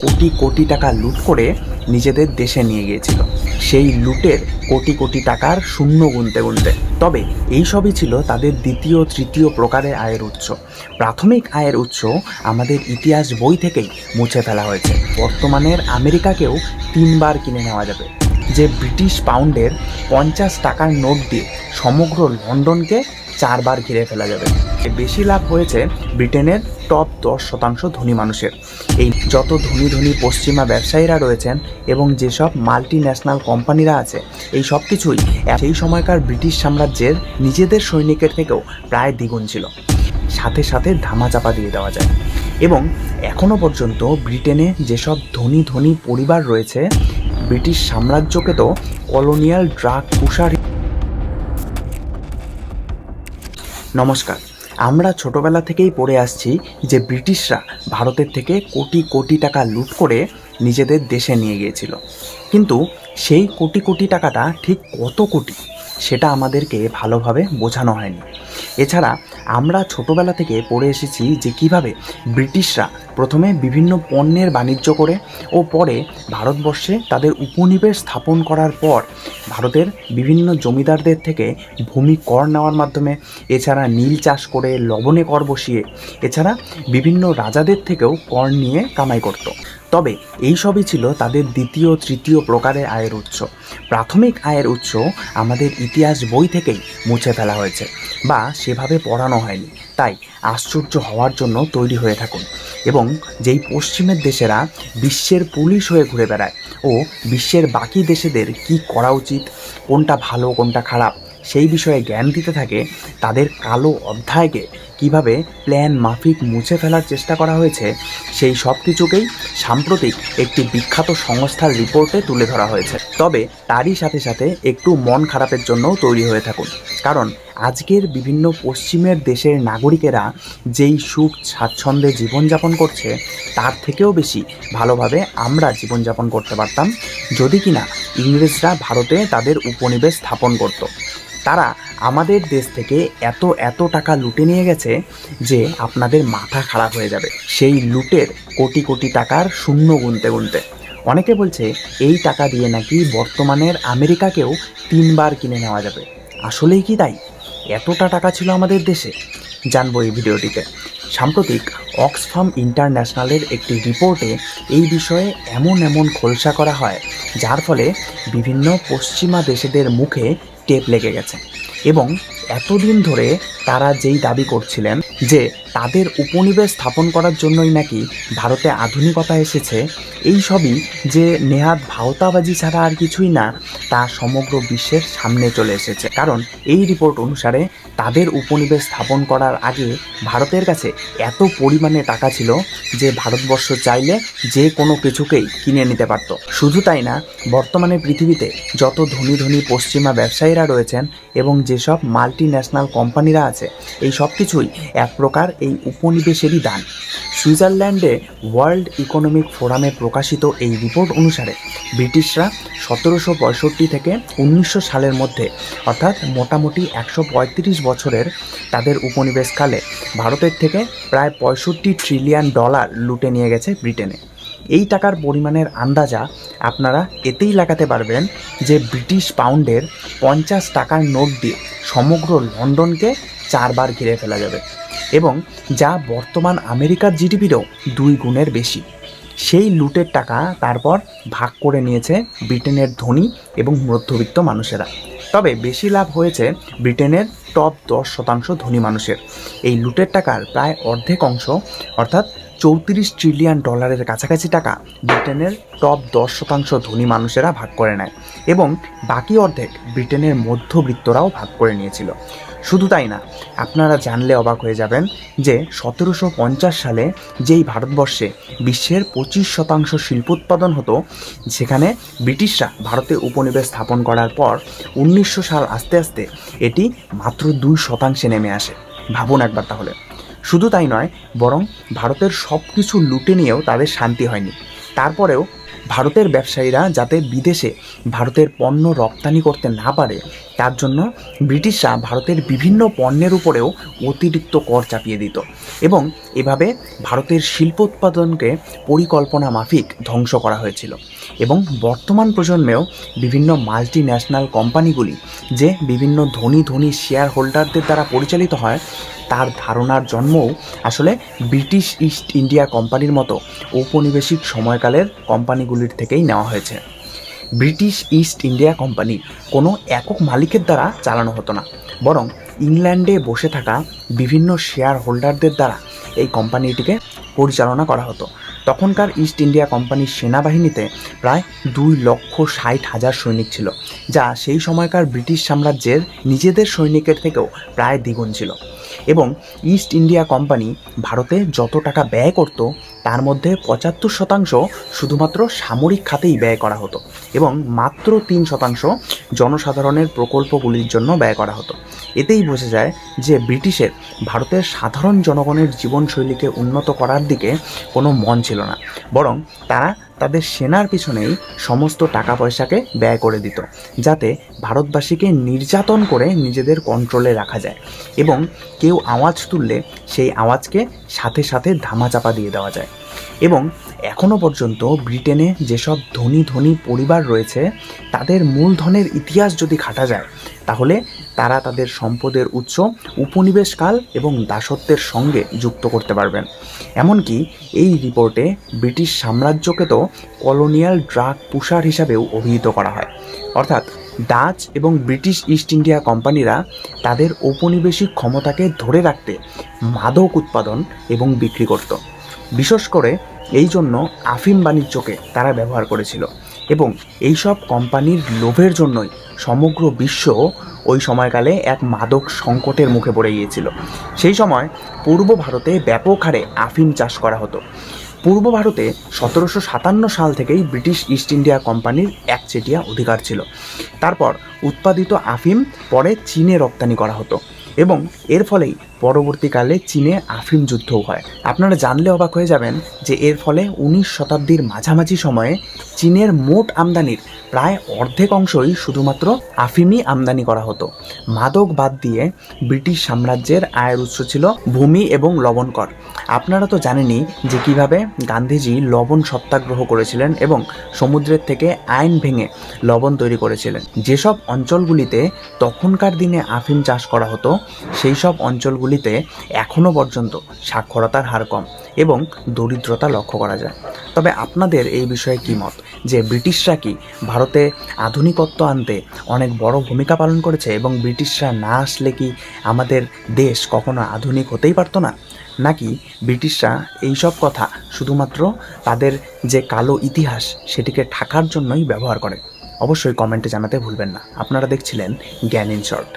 কোটি কোটি টাকা লুট করে নিজেদের দেশে নিয়ে গিয়েছিল। সেই লুটের কোটি কোটি টাকার শূন্য গুনতে গুনতে। তবে এই সবই ছিল তাদের দ্বিতীয় তৃতীয় প্রকারের আয়ের উৎস। প্রাথমিক আয়ের উৎস আমাদের ইতিহাস বই থেকেই মুছে ফেলা হয়েছে। বর্তমানের আমেরিকাকেও তিনবার কিনে নেওয়া যাবে। যে ব্রিটিশ পাউন্ডের পঞ্চাশ টাকার নোট দিয়ে সমগ্র লন্ডনকে চারবার ঘিরে ফেলা যাবে। বেশি লাভ হয়েছে ব্রিটেনের টপ দশ শতাংশ ধনী মানুষের। এই যত ধনী ধনী পশ্চিমা ব্যবসায়ীরা রয়েছেন এবং যেসব মাল্টি ন্যাশনাল কোম্পানিরা আছে, এই সব কিছুই সেই সময়কার ব্রিটিশ সাম্রাজ্যের নিজেদের সৈনিকের থেকেও প্রায় দ্বিগুণ ছিল। সাথে সাথে ধামাচাপা দিয়ে দেওয়া যায়। এবং এখনও পর্যন্ত ব্রিটেনে যেসব ধনী ধনী পরিবার রয়েছে, ব্রিটিশ সাম্রাজ্যকে তো কলোনিয়াল ড্রাগ পুষার নমস্কার। আমরা ছোটবেলা থেকেই পড়ে আসছি যে ব্রিটিশরা ভারতের থেকে কোটি কোটি টাকা লুট করে নিজেদের দেশে নিয়ে গিয়েছিল। কিন্তু সেই কোটি কোটি টাকাটা ঠিক কত কোটি সেটা আমাদেরকে ভালোভাবে বোঝানো হয়নি। এছাড়া আমরা ছোটবেলা থেকে পড়ে এসেছি যে কীভাবে ব্রিটিশরা প্রথমে বিভিন্ন পণ্যের বাণিজ্য করে ও পরে ভারতবর্ষে তাদের উপনিবেশ স্থাপন করার পর ভারতের বিভিন্ন জমিদারদের থেকে ভূমি কর নেওয়ার মাধ্যমে, এছাড়া নীল চাষ করে লবণে কর বসিয়ে, এছাড়া বিভিন্ন রাজাদের থেকেও কর নিয়ে কামাই করত। তবে এই সবই ছিল তাদের দ্বিতীয় তৃতীয় প্রকারের আয়ের উৎস। প্রাথমিক আয়ের উৎস আমাদের ইতিহাস বই থেকেই মুছে ফেলা হয়েছে বা সেভাবে পড়ানো হয়নি। তাই আশ্চর্য হওয়ার জন্য তৈরি হয়ে থাকুন এবং যেই পশ্চিমের দেশেরা বিশ্বের পুলিশ হয়ে ঘুরে বেড়ায় ও বিশ্বের বাকি দেশেদের কি করা উচিত, কোনটা ভালো, কোনটা খারাপ সেই বিষয়ে জ্ঞান দিতে থাকে, তাদের কালো অধ্যায়কে কীভাবে প্ল্যান মাফিক মুছে ফেলার চেষ্টা করা হয়েছে, সেই সব কিছুকেই সাম্প্রতিক একটি বিখ্যাত সংস্থার রিপোর্টে তুলে ধরা হয়েছে। তবে তারই সাথে সাথে একটু মন খারাপের জন্যও তৈরি হয়ে থাকুন। কারণ আজকের বিভিন্ন পশ্চিমের দেশের নাগরিকেরা যেই সুখ, স্বাচ্ছন্দ্যে জীবনযাপন করছে, তার থেকেও বেশি ভালোভাবে আমরা জীবনযাপন করতে পারতাম, যদি কিনা ইংরেজরা ভারতে তাদের উপনিবেশ স্থাপন করত। তারা আমাদের দেশ থেকে এত এত টাকা লুটে নিয়ে গেছে যে আপনাদের মাথা খারাপ হয়ে যাবে। সেই লুটের কোটি কোটি টাকার শূন্য গুনতে গুনতে। অনেকে বলছে, এই টাকা দিয়ে নাকি বর্তমানের আমেরিকাকেও তিনবার কিনে নেওয়া যাবে। আসলেই কি তাই? এতটা টাকা ছিল আমাদের দেশে? জানব এই ভিডিওটিতে। সাম্প্রতিক অক্সফার্ম ইন্টারন্যাশনালের একটি রিপোর্টে এই বিষয়ে এমন এমন খোলসা করা হয়, যার ফলে বিভিন্ন পশ্চিমা দেশেদের মুখে টেপ লেগে গেছে এবং এতদিন ধরে তারা যেই দাবি করছিলেন যে তাদের উপনিবেশ স্থাপন করার জন্যই নাকি ভারতে আধুনিকতা এসেছে, এই সবই যে নেহাত ভাওতাবাজি ছাড়া আর কিছুই না, তা সমগ্র বিশ্বের সামনে চলে এসেছে। কারণ এই রিপোর্ট অনুসারে তাদের উপনিবেশ স্থাপন করার আগে ভারতের কাছে এত পরিমাণে টাকা ছিল যে ভারতবর্ষ চাইলে যে কোনো কিছুকেই কিনে নিতে পারত। শুধু তাই না, বর্তমানে পৃথিবীতে যত ধনী ধনী পশ্চিমা ব্যবসায়ীরা রয়েছেন এবং যেসব মাল্টি ন্যাশনাল কোম্পানিরা আছে, এই সব কিছুই এক প্রকার এই উপনিবেশেরই দান। সুইজারল্যান্ডে ওয়ার্ল্ড ইকোনমিক ফোরামে প্রকাশিত এই রিপোর্ট অনুসারে ব্রিটিশরা সতেরোশো পঁয়ষট্টি থেকে উনিশশো সালের মধ্যে, অর্থাৎ মোটামুটি একশো পঁয়ত্রিশ বছরের তাদের উপনিবেশকালে ভারতের থেকে প্রায় পঁয়ষট্টি ট্রিলিয়ন ডলার লুটে নিয়ে গেছে ব্রিটেনে। এই টাকার পরিমাণের আন্দাজা আপনারা এতেই লাগাতে পারবেন যে ব্রিটিশ পাউন্ডের পঞ্চাশ টাকার নোট দিয়ে সমগ্র লন্ডনকে চারবার ঘিরে ফেলা যাবে। এবং যা বর্তমান আমেরিকার জিডিপিরও দুই গুণের বেশি। সেই লুটের টাকা তারপর ভাগ করে নিয়েছে ব্রিটেনের ধনী এবং মধ্যবিত্ত মানুষেরা। তবে বেশি লাভ হয়েছে ব্রিটেনের টপ দশ শতাংশ ধনী মানুষের। এই লুটের টাকার প্রায় অর্ধেক অংশ, অর্থাৎ চৌত্রিশ ট্রিলিয়ন ডলারের কাছাকাছি টাকা ব্রিটেনের টপ দশ শতাংশ ধনী মানুষেরা ভাগ করে নেয় এবং বাকি অর্ধেক ব্রিটেনের মধ্যবিত্তরাও ভাগ করে নিয়েছিল। শুধু তাই না, আপনারা জানলে অবাক হয়ে যাবেন যে সতেরোশো পঞ্চাশ সালে যেই ভারতবর্ষে বিশ্বের পঁচিশ শতাংশ শিল্প উৎপাদন হতো, সেখানে ব্রিটিশরা ভারতে উপনিবেশ স্থাপন করার পর উনিশশো সাল আস্তে আস্তে এটি মাত্র দুই শতাংশে নেমে আসে। ভাবুন একবার তাহলে। শুধু তাই নয়, বরং ভারতের সব কিছু লুটে নিয়েও তাদের শান্তি হয়নি। তারপরেও ভারতের ব্যবসায়ীরা যাতে বিদেশে ভারতের পণ্য রপ্তানি করতে না পারে তার জন্য ব্রিটিশরা ভারতের বিভিন্ন পণ্যের উপরেও অতিরিক্ত কর চাপিয়ে দিত এবং এভাবে ভারতের শিল্প উৎপাদনকে পরিকল্পনা মাফিক ধ্বংস করা হয়েছিল এবং বর্তমান প্রজন্মেও বিভিন্ন মাল্টি ন্যাশনাল কোম্পানিগুলি যে বিভিন্ন ধনী ধনী শেয়ার হোল্ডারদের দ্বারা পরিচালিত হয়, তার ধারণার জন্মও আসলে ব্রিটিশ ইস্ট ইন্ডিয়া কোম্পানির মতো ঔপনিবেশিক সময়কালের কোম্পানিগুলির থেকেই নেওয়া হয়েছে। ব্রিটিশ ইস্ট ইন্ডিয়া কোম্পানি কোনো একক মালিকের দ্বারা চালানো হতো না। বরং ইংল্যান্ডে বসে থাকা বিভিন্ন শেয়ার হোল্ডারদের দ্বারা এই কোম্পানিটিকে পরিচালনা করা হতো। তখনকার ইস্ট ইন্ডিয়া কোম্পানির সেনাবাহিনীতে প্রায় দুই লক্ষ ষাট হাজার সৈনিক ছিল, যা সেই সময়কার ব্রিটিশ সাম্রাজ্যের নিজেদের সৈনিকের থেকেও প্রায় দ্বিগুণ ছিল। এবং ইস্ট ইন্ডিয়া কোম্পানি ভারতে যত টাকা ব্যয় করত, তার মধ্যে পঁচাত্তর শতাংশ শুধুমাত্র সামরিক খাতেই ব্যয় করা হতো এবং মাত্র তিন শতাংশ জনসাধারণের প্রকল্পগুলির জন্য ব্যয় করা হতো। এতেই বোঝা যায় যে ব্রিটিশের ভারতের সাধারণ জনগণের জীবনশৈলীকে উন্নত করার দিকে কোনো মন ছিল না, বরং তারা তাদের সেনার পিছনেই সমস্ত টাকা পয়সাকে ব্যয় করে দিত, যাতে ভারতবাসীকে নির্যাতন করে নিজেদের কন্ট্রোলে রাখা যায় এবং কেউ আওয়াজ তুললে সেই আওয়াজকে সাথে সাথে ধামাচাপা দিয়ে দেওয়া যায়। এবং এখনও পর্যন্ত ব্রিটেনে যেসব ধনী ধনী পরিবার রয়েছে, তাদের মূলধনের ইতিহাস যদি খাটা যায়, তাহলে তারা তাদের সম্পদের উৎস, উপনিবেশকাল এবং দাসত্বের সঙ্গে যুক্ত করতে পারবেন। এমনকি এই রিপোর্টে ব্রিটিশ সাম্রাজ্যকে তো কলোনিয়াল ড্রাগ পুষার হিসাবেও অভিহিত করা হয়। অর্থাৎ ডাচ এবং ব্রিটিশ ইস্ট ইন্ডিয়া কোম্পানিরা তাদের ঔপনিবেশিক ক্ষমতাকে ধরে রাখতে মাদক উৎপাদন এবং বিক্রি করত। বিশেষ করে এই জন্য আফিম বাণিজ্যকে তারা ব্যবহার করেছিল এবং এইসব কোম্পানির লোভের জন্যই সমগ্র বিশ্ব ওই সময়কালে এক মাদক সংকটের মুখে পড়ে গিয়েছিল। সেই সময় পূর্ব ভারতে ব্যাপক হারে আফিম চাষ করা হতো। পূর্ব ভারতে সতেরোশো সাতান্ন সাল থেকেই ব্রিটিশ ইস্ট ইন্ডিয়া কোম্পানির একচেটিয়া অধিকার ছিল। তারপর উৎপাদিত আফিম পরে চীনে রপ্তানি করা হতো এবং এর ফলেই পরবর্তীকালে চীনে আফিম যুদ্ধও হয়। আপনারা জানলে অবাক হয়ে যাবেন যে এর ফলে উনিশ শতাব্দীর মাঝামাঝি সময়ে চীনের মোট আমদানির প্রায় অর্ধেক অংশই শুধুমাত্র আফিমই আমদানি করা হতো। মাদক বাদ দিয়ে ব্রিটিশ সাম্রাজ্যের আয়ের উৎস ছিল ভূমি এবং লবণ কর আপনারা তো জানেনই যে কীভাবে গান্ধীজি লবণ সত্যাগ্রহ করেছিলেন এবং সমুদ্রের থেকে আইন ভেঙে লবণ তৈরি করেছিলেন। যেসব অঞ্চলগুলিতে তখনকার দিনে আফিম চাষ করা হতো সেই সব অঞ্চলগুলিতে এখনও পর্যন্ত সাক্ষরতার হার কম এবং দরিদ্রতা লক্ষ্য করা যায়। তবে আপনাদের এই বিষয়ে কী মত? যে ব্রিটিশরা কি ভারতে আধুনিকত্ব আনতে অনেক বড় ভূমিকা পালন করেছে এবং ব্রিটিশরা না আসলে কি আমাদের দেশ কখনো আধুনিক হতেই পারতো না? নাকি ব্রিটিশরা এইসব কথা শুধুমাত্র তাদের যে কালো ইতিহাস সেটিকে ঢাকার জন্যই ব্যবহার করে? অবশ্যই কমেন্টে জানাতে ভুলবেন না। আপনারা দেখছিলেন জ্ঞান ইন শর্ট।